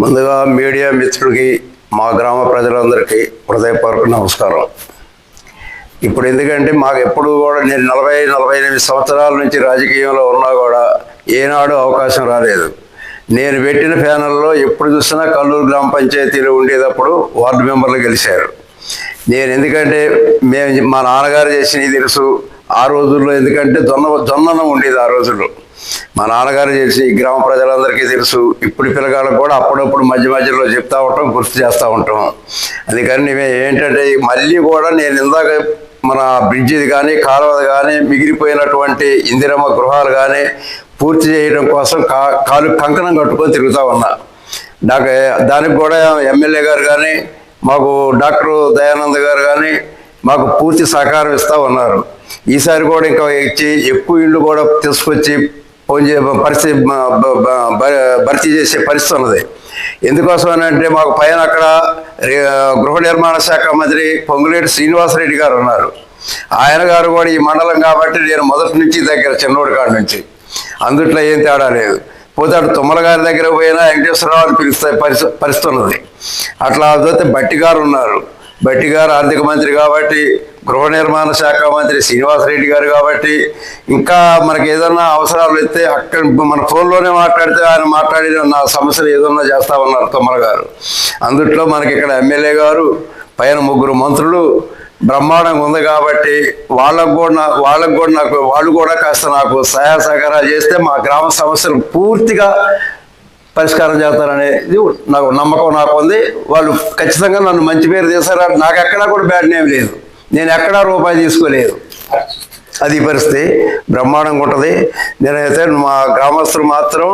ముందుగా మీడియా మిత్రుడికి మా గ్రామ ప్రజలందరికీ హృదయపూర్వక నమస్కారం. ఇప్పుడు ఎందుకంటే మాకు ఎప్పుడు కూడా నేను నలభై నలభై ఎనిమిది సంవత్సరాల నుంచి రాజకీయంలో ఉన్నా కూడా ఏనాడు అవకాశం రాలేదు. నేను పెట్టిన ప్యానల్లో ఎప్పుడు చూసినా కల్లూరు గ్రామ పంచాయతీలో ఉండేటప్పుడు వార్డు మెంబర్లు గెలిచారు. నేను ఎందుకంటే మేము మా నాన్నగారు చేసిన తెలుసు. ఆ రోజుల్లో ఎందుకంటే జొన్న జొన్ననం ఉండేది ఆ రోజుల్లో. మా నాన్నగారు చేసి గ్రామ ప్రజలందరికీ తెలుసు. ఇప్పుడు పిల్లగాళ్ళకు కూడా అప్పుడప్పుడు మధ్య మధ్యలో చెప్తా ఉంటాం గుర్తు చేస్తూ ఉంటాం. అందుకని మేము ఏంటంటే మళ్ళీ కూడా నేను ఇందాక మన బ్రిడ్జిది కానీ కాలువది కానీ మిగిలిపోయినటువంటి ఇందిరమ్మ గృహాలు కానీ పూర్తి చేయడం కోసం కా కాలు కంకణం కట్టుకొని తిరుగుతూ ఉన్నా. నాకు దానికి కూడా ఎమ్మెల్యే గారు కానీ మాకు డాక్టర్ దయానంద్ గారు కానీ మాకు పూర్తి సహకారం ఇస్తూ ఉన్నారు. ఈసారి కూడా ఇంకా ఇచ్చి ఎక్కువ ఇళ్ళు కూడా తీసుకొచ్చి పరిస్థితి భర్తీ చేసే పరిస్థితి ఉన్నది. ఎందుకోసం అని అంటే మాకు పైన అక్కడ గృహ నిర్మాణ శాఖ మంత్రి పొంగులేటి శ్రీనివాసరెడ్డి గారు ఉన్నారు. ఆయన గారు కూడా ఈ మండలం కాబట్టి నేను మొదటి నుంచి దగ్గర చిన్నోడి కాడ నుంచి. అందుట్లో ఏం తేడా లేదు. పోతే అటు తుమ్మల గారి దగ్గర పోయినా వెంకటేశ్వరరావు అని పిలుస్తే పరిస్థితి పరిస్థితి ఉన్నది. అట్లా చూస్తే బట్టి గారు ఉన్నారు. బట్టి గారు ఆర్థిక మంత్రి కాబట్టి గృహ నిర్మాణ శాఖ మంత్రి శ్రీనివాసరెడ్డి గారు కాబట్టి ఇంకా మనకి ఏదన్నా అవసరాలు ఇస్తే అక్కడ మన ఫోన్లోనే మాట్లాడితే ఆయన మాట్లాడిన నా సమస్యలు ఏదన్నా చేస్తా ఉన్నారు తుమ్మల గారు. అందుట్లో మనకి ఇక్కడ ఎమ్మెల్యే గారు పైన ముగ్గురు మంత్రులు బ్రహ్మాండంగా ఉంది కాబట్టి వాళ్ళకు కూడా నా- వాళ్ళకు కూడా నాకు వాళ్ళు కూడా కాస్త నాకు సహాయ సహకారాలు చేస్తే మా గ్రామ సమస్యలు పూర్తిగా పరిష్కారం చేస్తారనేది నాకు నమ్మకం నాకు ఉంది. వాళ్ళు ఖచ్చితంగా నన్ను మంచి పేరు చేశారు నాకు ఎక్కడా కూడా బ్యాడ్ నేమ్ లేదు. నేను ఎక్కడా రూపాయి తీసుకోలేదు. అది పరిస్థితి. బ్రహ్మాండంగా ఉంటుంది. నేనైతే మా గ్రామస్తులు మాత్రం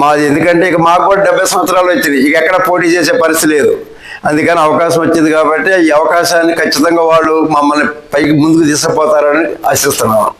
మాది ఎందుకంటే ఇక మాకు కూడా డెబ్బై సంవత్సరాలు వచ్చింది. ఇక ఎక్కడ పోటీ చేసే పరిస్థితి లేదు. అందుకని అవకాశం వచ్చింది కాబట్టి ఈ అవకాశాన్ని ఖచ్చితంగా వాళ్ళు మమ్మల్ని పైకి ముందుకు తీసుకుపోతారని ఆశిస్తున్నాను.